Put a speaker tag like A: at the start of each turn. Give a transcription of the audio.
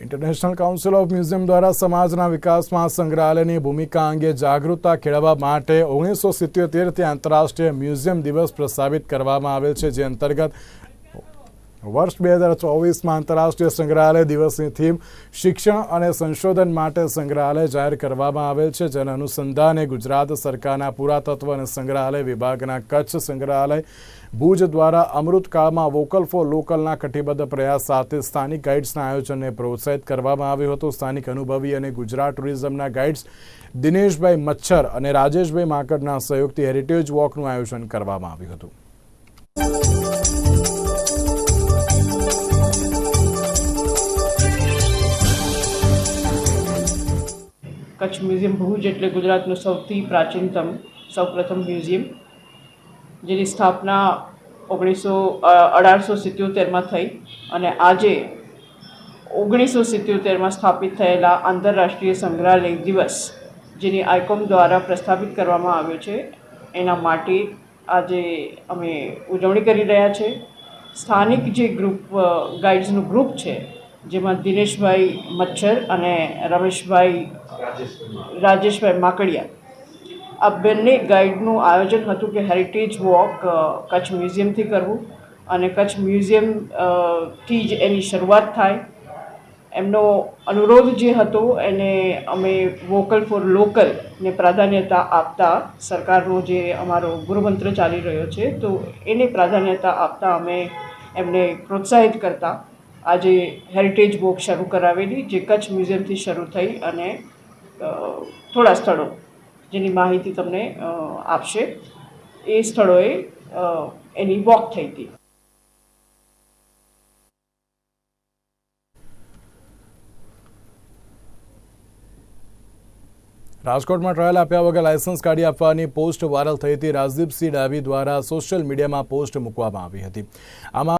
A: International council of museum દ્વારા સમાજના વિકાસમાં સંગ્રહાલયની ભૂમિકા અંગે જાગૃતતા કેળવવા માટે ઓગણીસો સિત્યોતેરથી આંતરરાષ્ટ્રીય મ્યુઝિયમ દિવસ પ્રસ્તાવિત કરવામાં આવેલ છે, જે અંતર્ગત વર્ષ બે હજાર ચોવીસમાં આંતરરાષ્ટ્રીય સંગ્રહાલય દિવસની થીમ શિક્ષણ અને સંશોધન માટે સંગ્રહાલય જાહેર કરવામાં આવેલ છે, જેના અનુસંધાને ગુજરાત સરકારના પુરાતત્વ અને સંગ્રહાલય વિભાગના કચ્છ સંગ્રહાલય ભુજ દ્વારા અમૃતકાળમાં વોકલ ફોર લોકલના કટિબદ્ધ પ્રયાસ સાથે સ્થાનિક ગાઈડ્સના આયોજનને પ્રોત્સાહિત કરવામાં આવ્યું હતું. સ્થાનિક અનુભવી અને ગુજરાત ટુરિઝમના ગાઈડ્સ દિનેશભાઈ મચ્છર અને રાજેશભાઈ માકડના સહયોગથી હેરિટેજ વોકનું આયોજન કરવામાં આવ્યું હતું.
B: કચ્છ મ્યુઝિયમ ભુજ એટલે ગુજરાતનું સૌથી પ્રાચીનતમ, સૌપ્રથમ મ્યુઝિયમ, જેની સ્થાપના ઓગણીસો અઢારસો સિત્યોતેરમાં થઈ અને આજે ઓગણીસો સિત્યોતેરમાં સ્થાપિત થયેલા આંતરરાષ્ટ્રીય સંગ્રહાલય દિવસ, જેની આઇકોમ દ્વારા પ્રસ્થાપિત કરવામાં આવ્યો છે. એના માટે આજે અમે ઉજવણી કરી રહ્યા છે. સ્થાનિક જે ગ્રુપ ગાઈડ્સનું ગ્રુપ છે, જેમાં દિનેશભાઈ મચ્છર અને રમેશભાઈ રાજેશભાઈ. માકડિયા. આ બંને ગાઈડનું આયોજન હતું કે હેરિટેજ વોક કચ્છ મ્યુઝિયમથી કરવું અને કચ્છ મ્યુઝિયમથી જ એની શરૂઆત થાય. એમનો અનુરોધ જે હતો એને અમે વોકલ ફોર લોકલને પ્રાધાન્યતા આપતા સરકારનો જે અમારો ગૃહમંત્ર ચાલી રહ્યો છે, તો એને પ્રાધાન્યતા આપતા અમે એમને પ્રોત્સાહિત કરતા. આજે હેરિટેજ વોક શરૂ કરાવેલી, જે કચ્છ મ્યુઝિયમથી શરૂ થઈ અને થોડા સ્થળો જેની માહિતી તમને આપશે. એ સ્થળોએ એની વોક થઈ હતી.
A: રાજકોટમાં ટ્રાયલ આપ્યા વગર લાયસન્સ કાઢી આપવાની પોસ્ટ વાયરલ થઈ હતી. રાજદીપસિંહ ડાભી દ્વારા સોશિયલ મીડિયામાં પોસ્ટ મૂકવામાં આવી હતી. આમાં